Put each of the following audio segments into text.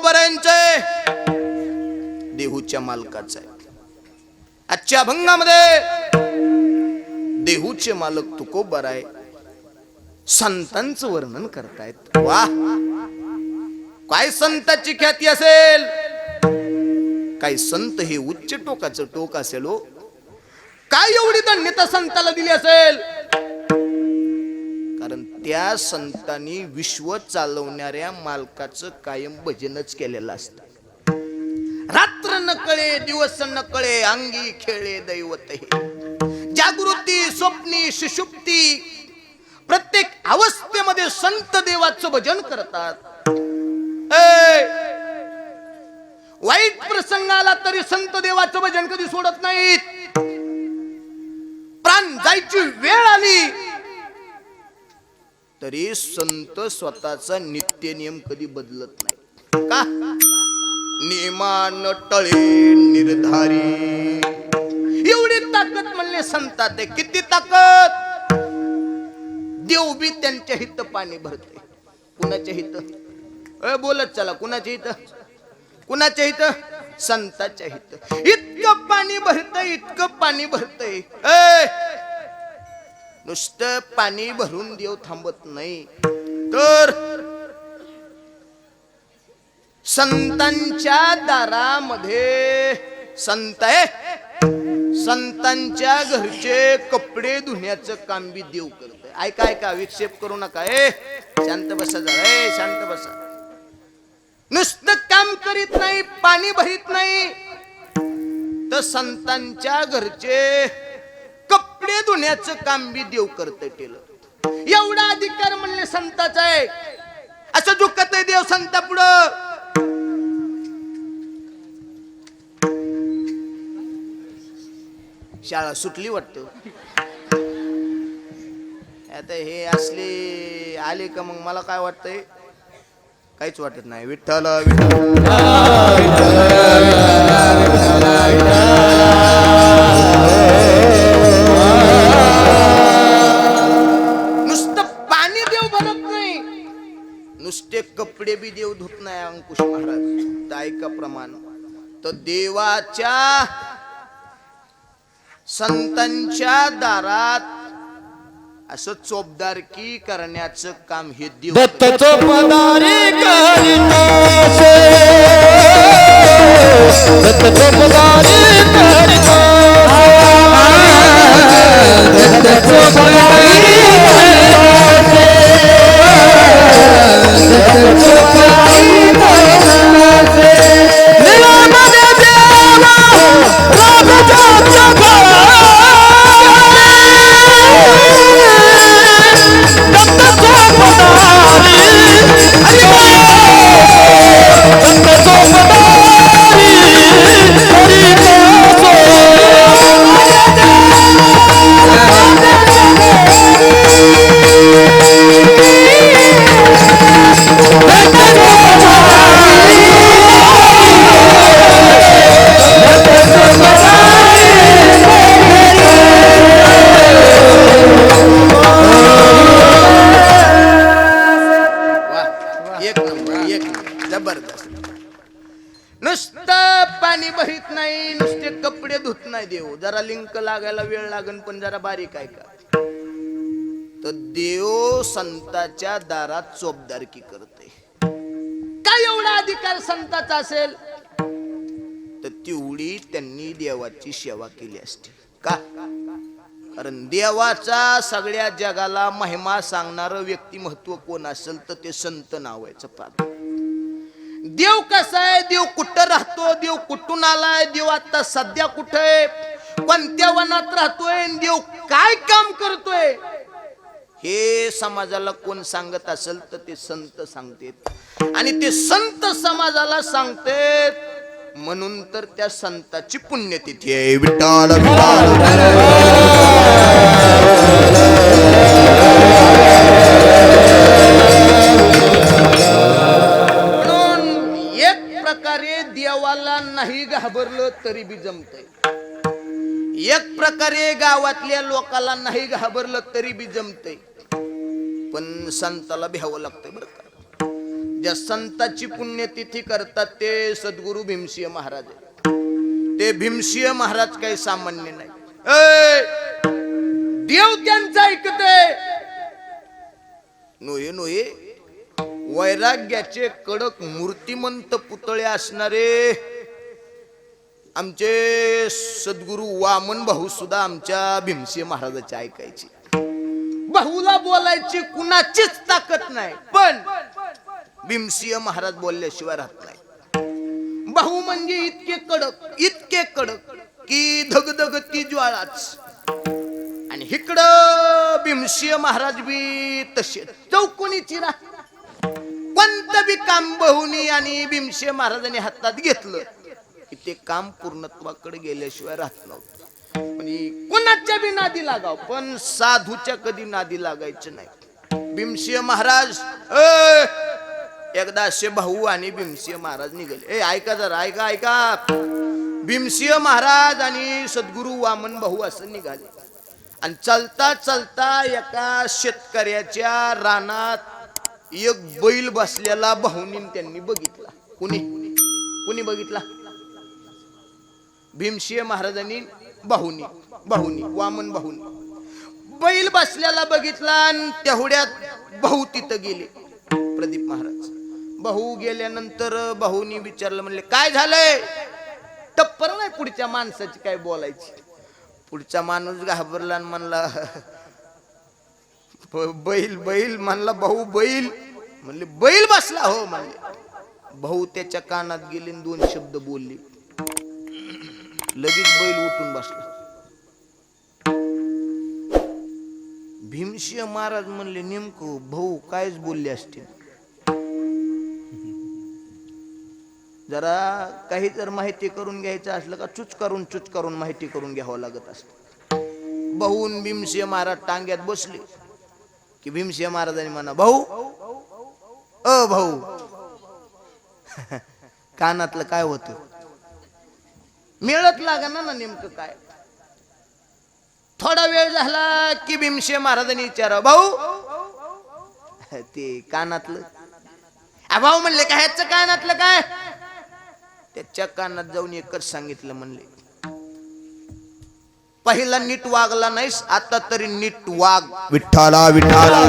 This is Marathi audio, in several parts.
तुकोबरायांचं आहे देहूच्या मालकाचं आहे. आजच्या अभंगामध्ये देहूचे मालक तुकोबर आहे. संतांचं वर्णन करतायत. वा काय संताची ख्याती असेल? काय संत हे उच्च टोकाचं टोक असेल हो? काय एवढी धन्यता संताला दिली असेल? कारण त्या संतांनी विश्व चालवणाऱ्या मालकाचं कायम भजनच केलेलं असतं. रात्र न कळे दिवस न कळे अंगी खेळे दैवत हे. जागृती स्वप्नी सुषुप्ती प्रत्येक अवस्थेमध्ये संत देवाचं भजन करतात. वाईट प्रसंग आला तरी संत देवाचं भजन कधी सोडत नाहीत. प्राण जायची वेळ आली. तरी संत स्वतःचा नित्य नियम कधी बदलत नाही. का? नियमान टळे निर्धारी. एवढी ताकद म्हणले संतात आहे. किती ताकद? देव बी त्यांच्या हित पाणी भरते. कुणाच्या हित? अ बोलत चला कुणाच्या हित? कुणाच्या हित? संताच्या हित. इतकं पाणी भरतय इतकं पाणी भरतय. नुसतं पाणी भरून देव थांबत नाही. तर संतांच्या दारामध्ये संत आहे संतांच्या घरचे कपडे धुण्याचं काम बी देव करत ऐका ऐका विक्षेप करू नका ए. शांत बसा जरा शांत बसा. नुसतं काम करीत नाही पाणी भरीत नाही. तर संतांच्या घरचे कपडे धुण्याचं काम बी देव करत टेलर एवढा अधिकार म्हणले संताचा आहे. असं दुखत आहे देव संता पुढं. शाळा सुटली वाटतं. आता हे असले आले का मग मला काय वाटतंय? काहीच वाटत नाही. विठ्ठल विठ्ठल. नुसते कपडे बी देव धुत नाही अंकुश महाराज. ऐका प्रमाण. तर देवाच्या संतांच्या दारात असं चोपदारकी करण्याचं काम हे देव दत्त चोपदारी करीतासे दत्त चोपदारी करीतासे दत्त चोपदारी दत्त जरा लागायला वेळ लागन पण जरा बारीक आहे का? तर देव संताच्या दारात चोपदारकी करते. काय एवढा अधिकार संताचा असेल? तर तेवढी त्यांनी देवाची सेवा केली असते. का? कारण देवाचा सगळ्या जगाला महिमा सांगणार व्यक्तिमत्व कोण असेल तर ते संत नावायचं पाद. देव कसा आहे? देव कुठं राहतो? देव कुठून आलाय? देव आता सध्या कुठं आहे? कोणत्या वनात राहतोय देव काय काम करतोय? हे समाजाला कोण सांगत असेल तर ते संत सांगतेत. आणि ते संत समाजाला सांगतेत म्हणून तर त्या संताची पुण्यतिथी आहे. विठ्ठल म्हणून एक प्रकारे देवाला नाही घाबरलं तरी बी जमतंय. एक प्रकारे गावातल्या लोकाला नाही घाबरलं तरी बी जमते पण संताला भ्यावं लागतंय बरं का. ज्या संताची पुण्यतिथी करतात ते सद्गुरु भीमसिंह महाराज ते भीमसिंह महाराज काही सामान्य नाही. देव त्यांचं ऐकते नोये नोये वैराग्याचे कडक मूर्तिमंत पुतळे असणारे आमचे सद्गुरु वामन भाऊ सुद्धा आमच्या भीमसिंह महाराजाचे ऐकायचे. भाऊला बोलायची कुणाचीच ताकद नाही पण भीमसिंह महाराज बोलल्याशिवाय राहत नाही. भाऊ म्हणजे इतके कडक इतके कडक की धगधग ती ज्वाळाच. आणि इकडं भीमसिंह महाराज बी तसे चौकोनीची रा कोणतं बी काम बहुनी आणि भीमसिंह महाराजांनी हातात घेतलं की ते काम पूर्णत्वाकडे गेल्याशिवाय राहत नव्हतं. कुणाच्या कोणाच्या बी नादी लागाव पण साधूच्या कधी नादी लागायचं नाही भीमसिंह महाराज एकदा असे भाऊ आणि भीमसिंह महाराज निघाले. ए ऐका जरा ऐका ऐका. भीमसिंह महाराज आणि सद्गुरु वामन भाऊ असं निघाले. आणि चलता चलता एका शेतकऱ्याच्या रानात एक बैल बसलेला भाऊनी त्यांनी बघितला. कुणी? कुणी बघितला? भीमशिय महाराजांनी बाहुनी बाहुनी वामन बाहुनी. बैल बसल्याला बघितला आणि तेवढ्यात भाऊ तिथं गेले. प्रदीप महाराज. भाऊ गेल्यानंतर भाऊनी विचारलं म्हणले काय झालंय? टप्पर नाही पुढच्या माणसाची काय बोलायची? पुढचा माणूस घाबरला आणि म्हणला बैल बैल म्हणला भाऊ बैल. म्हणले बैल बसला हो म्हणले. भाऊ त्याच्या कानात गेले आणि दोन शब्द बोलले. लगेच बैल उठून बसला. भीमसिंह महाराज म्हणले नेमकं भाऊ कायच बोलले असते जरा काही जर माहिती करून घ्यायचं असलं का चुच करून चुच करून माहिती करून घ्यावं लागत असत. भाऊन भीमसिंह महाराज टांग्यात बसले. की भीमसिंह महाराजांनी म्हणा भाऊ अ भाऊ. कानातलं काय होतं? मिळत लागा ना नेमकं काय? थोडा वेळ झाला की भीमसिंह महाराजांनी विचारा भाऊ ते कानातलं. भाऊ म्हणले काय ह्याचं कानातलं काय? त्याच्या कानात जाऊन एकच सांगितलं म्हणले पहिला नीट वागला नाहीस आता तरी नीट वाग. विठ्ठला विठ्ठला.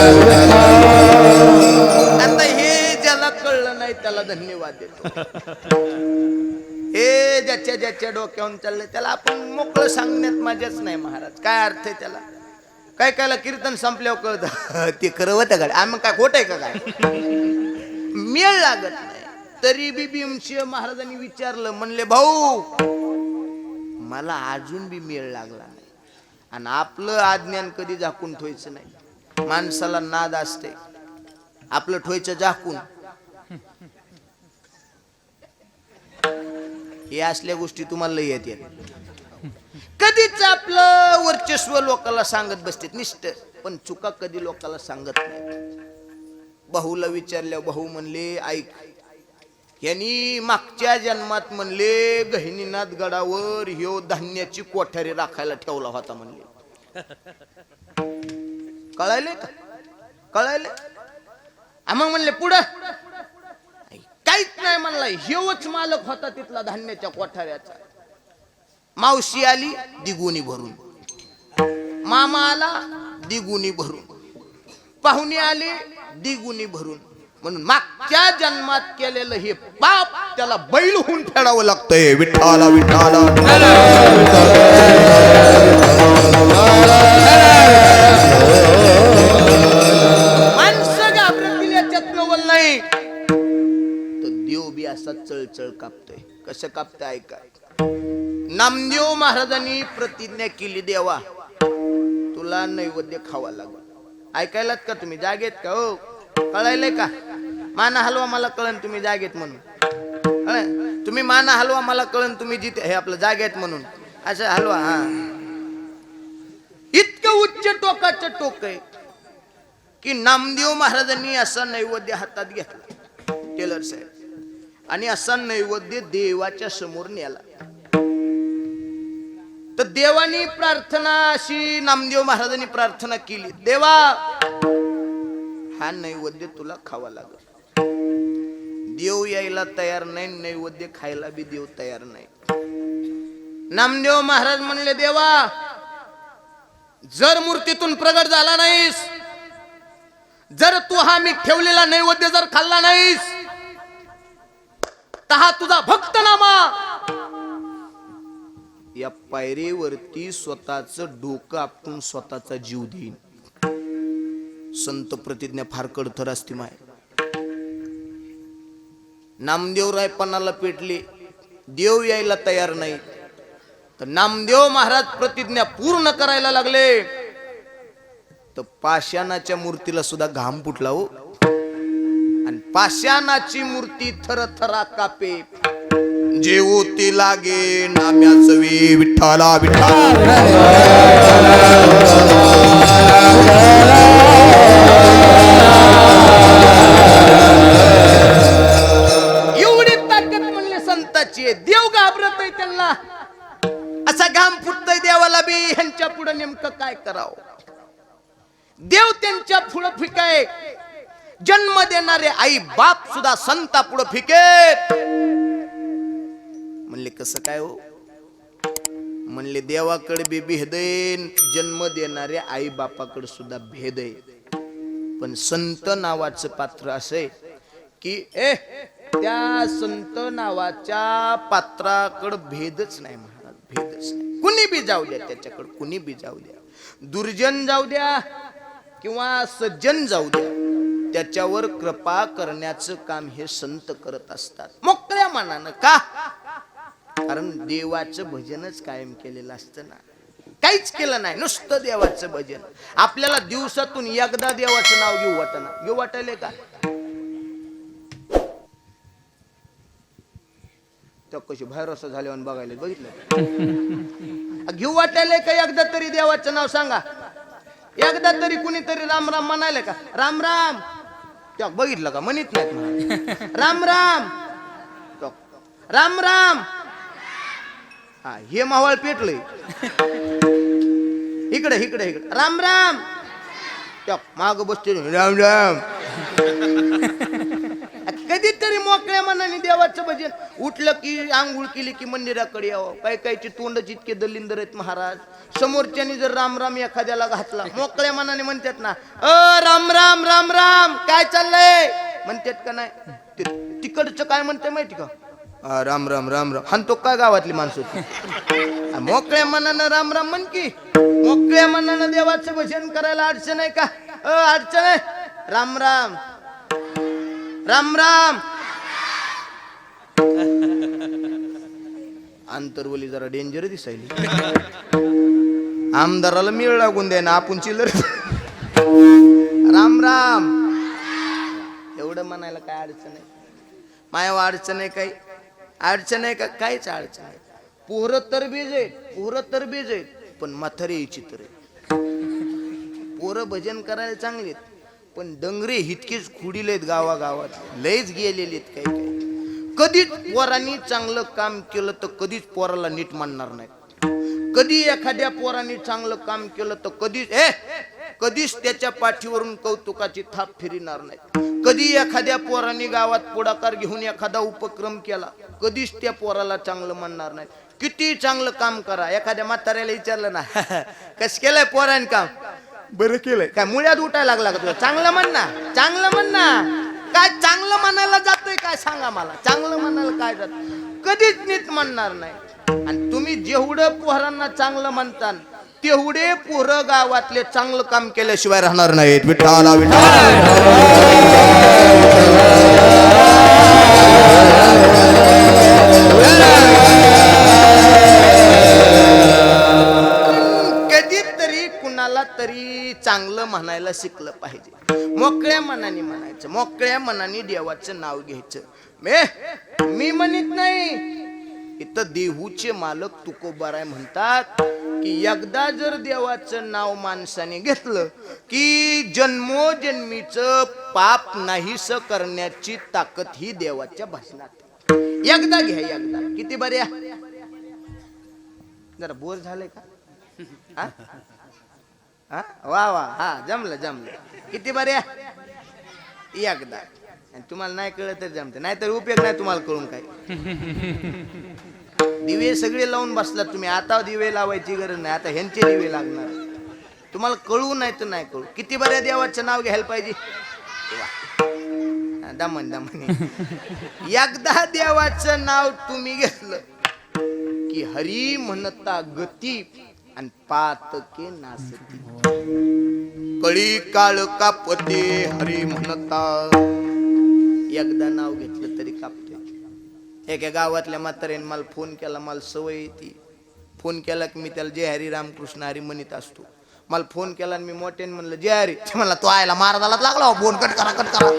आता त्याला धन्यवाद देतो. हे ज्याच्या ज्याच्या डोक्यावरून चाललंय त्याला आपण मोकळं सांगण्यात माझ्याच नाही महाराज. काय अर्थ आहे त्याला? काय कायला कीर्तन संपल्यावर कळत? ते खरं होतं आम्ही काय खोट आहे का काय? मेळ लागत नाही. तरी बी भीमशिव महाराजांनी विचारलं म्हणले भाऊ मला अजून बी मेळ लागला नाही. आणि आपलं आज्ञान कधी झाकून ठेवायचं नाही. माणसाला नाद असते. आपलं ठोयचं झाकून. हे असल्या गोष्टी तुम्हाला लय येतात कधीच आपलं वर्चस्व लोकाला सांगत बसते निष्ठ. पण चुका कधी लोकाला सांगत नाही भाऊला विचारल्या भाऊ म्हणले ऐक यांनी मागच्या जन्मात म्हणले गहिनीनाथ गडावर ह्यो धान्याची कोठारी राखायला ठेवला होता म्हणले. कळायले का? कळायले मग म्हणले पुढं. काहीच नाही म्हणला ह्योच मालक होता तिथला धान्याच्या कोठाऱ्याचा. मावशी आली दिगुनी भरून. मामा आला दिगुनी भरून. पाहुणे आले दिगुनी भरून. म्हणून मागच्या जन्मात केलेलं हे पाप त्याला बैल होऊन फेडावं लागतंय. विठ्ठाला विठ्ठाला. कापतोय ऐका. नामदेव महाराजांनी प्रतिज्ञा केली देवा तुला नैवेद्य खावा लागल. ऐकायलात का तुम्ही? जागेत का? हो. कळायलंय का? माना हलवा मला कळन तुम्ही जागेत म्हणून. तुम्ही माना हलवा मला कळन तुम्ही जिथे हे आपलं जागेत म्हणून. असं हलवा हा. इतकं उच्च टोकाचं टोक आहे की नामदेव महाराजांनी असा नैवेद्य हातात घेतला. टेलर साहेब आणि असा नैवेद्य देवाच्या समोर नेला तर देवानी प्रार्थना अशी नामदेव महाराजांनी प्रार्थना केली. देवा हा नैवेद्य तुला खावा लागल. देव यायला तयार नाही नैवेद्य खायला बी देव तयार नाही. नामदेव महाराज म्हणले देवा जर मूर्तीतून प्रगट झाला नाहीस जर तू हा मी ठेवलेला नैवेद्य जर खाल्ला नाहीस तहा तुझा भक्त नामा या पायरीवरती स्वतःच डोकं आपण स्वतःचा जीव देईन. संत प्रतिज्ञा फार कडथर असते माय. नामदेव रायपणाला पेटले. देव यायला तयार नाही. तर नामदेव महाराज प्रतिज्ञा पूर्ण करायला लागले. तर पाषाणाच्या मूर्तीला सुद्धा घाम फुटला हो. पाषाणाची मूर्ती थर थरा कापे जेवती लागे नाम्याच वी विठ्ठला विठ्ठल. एवढी ताकद म्हणले संताची आहे. देव घाबरत आहे त्यांना. असा घाम फुटतय देवाला बी. ह्यांच्या पुढे नेमकं काय करावं? देव त्यांच्या पुढं फिकाय. जन्म देणारे आई बाप सुद्धा संता पुढे फिके. म्हणले कसं काय हो? म्हणले देवाकडे बी भेद जन्म देणारे आई बापाकडे सुद्धा भेद आहे. पण संत नावाचं पात्र असे की ए त्या संत नावाच्या पात्राकडे भेदच नाही महाराज भेदच नाही. कुणी बी जाऊ द्या त्याच्याकडे कुणी बी जाऊ द्या. दुर्जन जाऊ द्या किंवा सज्जन जाऊ द्या. त्याच्यावर कृपा करण्याचं काम हे संत करत असतात. मोकळ्या मनानं का? कारण देवाचं भजनच कायम केलेलं असतं ना. काहीच केलं नाही नुसतं देवाचं भजन. आपल्याला दिवसातून एकदा देवाचं नाव घेऊ वाटना घेऊ वाटायले का? त्या कशी बाहेर असं झाल्यावर बघायला बघितलं? घेऊ वाटायले का एकदा तरी देवाचं नाव सांगा? एकदा तरी कुणीतरी राम राम म्हणाले का? राम राम. त्या बघितलं का? म्हणत नाहीत म्हणा. राम राम. राम राम. हा हे मावळ पेटलंय. इकडे इकडे इकडे. राम राम. त्या माग बसते. राम राम. कधीतरी मनाने देवाचं भजन. उठलं की आंघोळ केली की मंदिराकडे यावं. काही काहीची तोंड जितके दलिंदर आहेत महाराज. समोरच्यानी जर राम राम एखाद्याला घातला मोकळ्या मनाने म्हणतात ना अ राम राम राम राम काय चाललंय? म्हणतात का नाही? तिकडचं काय म्हणते माहिती का? राम राम राम राम. राम हाणतो काय गावातली माणसं मोकळ्या मनानं राम राम म्हण की. मोकळ्या मनानं देवाचं भजन करायला अडचण आहे का? अडचण आहे. राम राम. राम राम. अंतरवली जरा डेंजर दिसायली. आमदाराला मिळ लागून द्या ना आपण चिल्लर. राम राम. एवढं म्हणायला काय अडचण आहे? माया अडचण आहे काही अडचण आहे का? काहीच अडचण आहे पोहर तर बीज आहेत पोरं तर बीज आहेत पण म्हातारे चित्र पोरं भजन करायला चांगले आहेत पण डंगरे हितकेच खुडीले आहेत गावागावात. लयच गेलेले आहेत काही. कधीच पोरांनी चांगलं काम केलं तर कधीच पोराला नीट मानणार नाही. कधी एखाद्या पोराने चांगलं काम केलं तर कधीच ए कधीच त्याच्या पाठीवरून कौतुकाची थाप फिरणार नाही. कधी एखाद्या पोराने गावात पुढाकार घेऊन एखादा उपक्रम केला कधीच त्या पोराला चांगलं म्हणणार नाही. किती चांगलं काम करा. एखाद्या म्हाताऱ्याला विचारलं ना कस केलंय पोराने काम? बरं केलंय. काय मुळ्यात उठायला लागला का तुला? चांगलं म्हण ना चांगलं म्हण ना. काय चांगलं म्हणायला जातोय काय सांगा मला? चांगलं म्हणायला काय जात? कधीच नीट म्हणणार नाही. आणि तुम्ही जेवढं पोरांना चांगलं म्हणता तेवढे पोरं गावातले चांगलं काम केल्याशिवाय राहणार नाहीत. विठाला विठाला चांगलं म्हणायला शिकलं पाहिजे. मोकळ्या मनाने म्हणायचं. मोकळ्या मनाने देवाचं नाव घ्यायचं. मे मी म्हणत नाही. इथं देहूचे मालक तुकोबाराय म्हणतात की एकदा जर देवाचं नाव माणसाने घेतलं की जन्मोजन्मीच पाप नाहीस करण्याची ताकद ही देवाच्या भाषणात एकदा घ्या एकदा. किती बऱ्या? जरा बोर झाले का? हा? वा वा. हा जमलं जमलं. किती बऱ्या एकदा. आणि तुम्हाला नाही कळलं तर जमते. नाहीतर उपयोग नाही तुम्हाला कळून काय दिवे सगळे लावून बसलात तुम्ही. आता दिवे लावायची गरज नाही. आता ह्यांचे दिवे लागणार. तुम्हाला कळू नाही तर नाही कळू. किती बऱ्या देवाचं नाव घ्यायला पाहिजे? दमन दमन. एकदा देवाचं नाव तुम्ही घेतलं की हरी म्हणता गती. आणि पातके नासती. कळी काळ कापते हरी म्हणता. एकदा नाव घेतलं तरी कापते. एका गावातल्या म्हाताऱ्याने मला फोन केला मला सवय येते फोन केला की मी त्याला जय हरी रामकृष्ण हरी म्हणत असतो. मला फोन केला आणि मी मोठ्याने म्हणलं जय हरी. म्हणला तो आयला महाराजालाच लागला हो, फोन कट करा कट करा.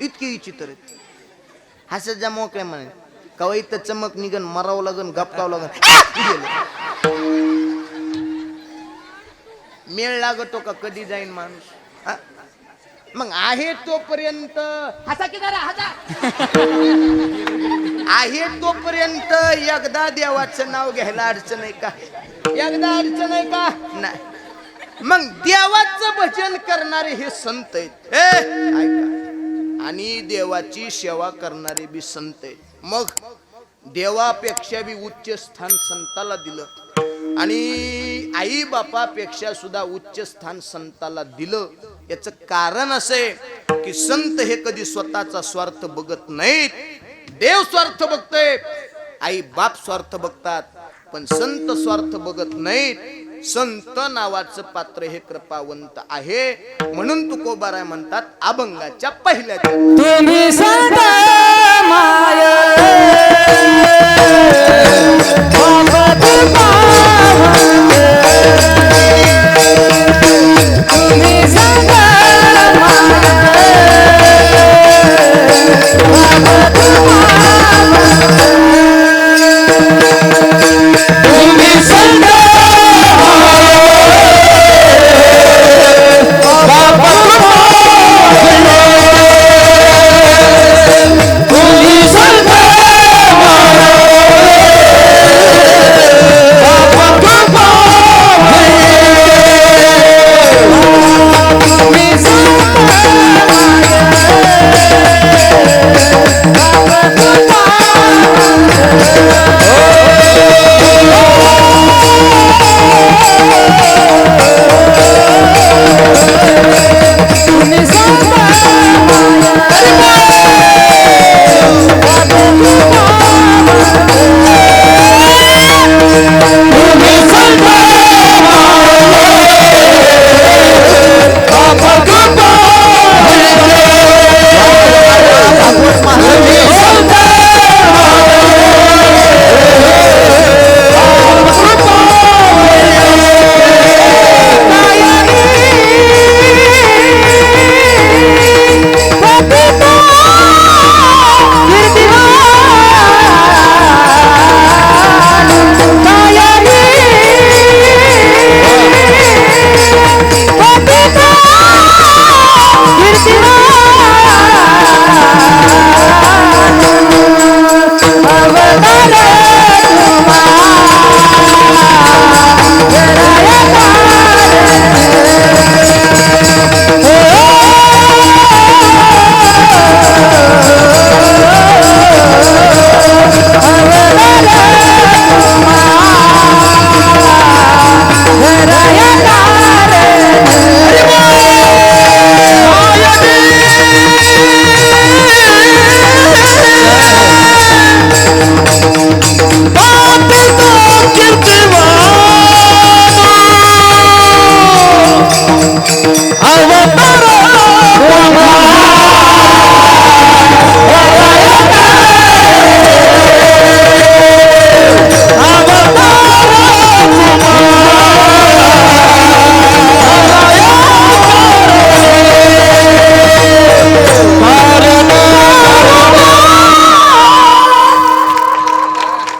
इतकी विचित्र हसत जा मोकळे म्हणे. कवा इथं चमक निघन मरावं लागन गपकावं लागन. मेळ लागतो का कधी जाईन माणूस? मग आहे तोपर्यंत. हसा की जरा हसा. आहे तोपर्यंत एकदा देवाचं नाव घ्यायला अडचण आहे का? एकदा अडचण आहे का? नाही. मग देवाचं भजन करणारे हे संत आहेत. ऐका. आणि देवाची सेवा करणारे बी संत आहेत. मग देवापेक्षा बी उच्च स्थान संताला दिलं. आणि आई बापापेक्षा सुद्धा उच्च स्थान संताला दिलं. याचं कारण असं आहे की संत हे कधी स्वतःचा स्वार्थ बघत नाहीत. देव स्वार्थ बघतय. आई बाप स्वार्थ बघतात. पण संत स्वार्थ बघत नाहीत. संत नावाचं पात्र हे कृपावंत आहे. म्हणून तुकोबाराय म्हणतात अभंगाच्या पहिल्या तुम्ही संत माया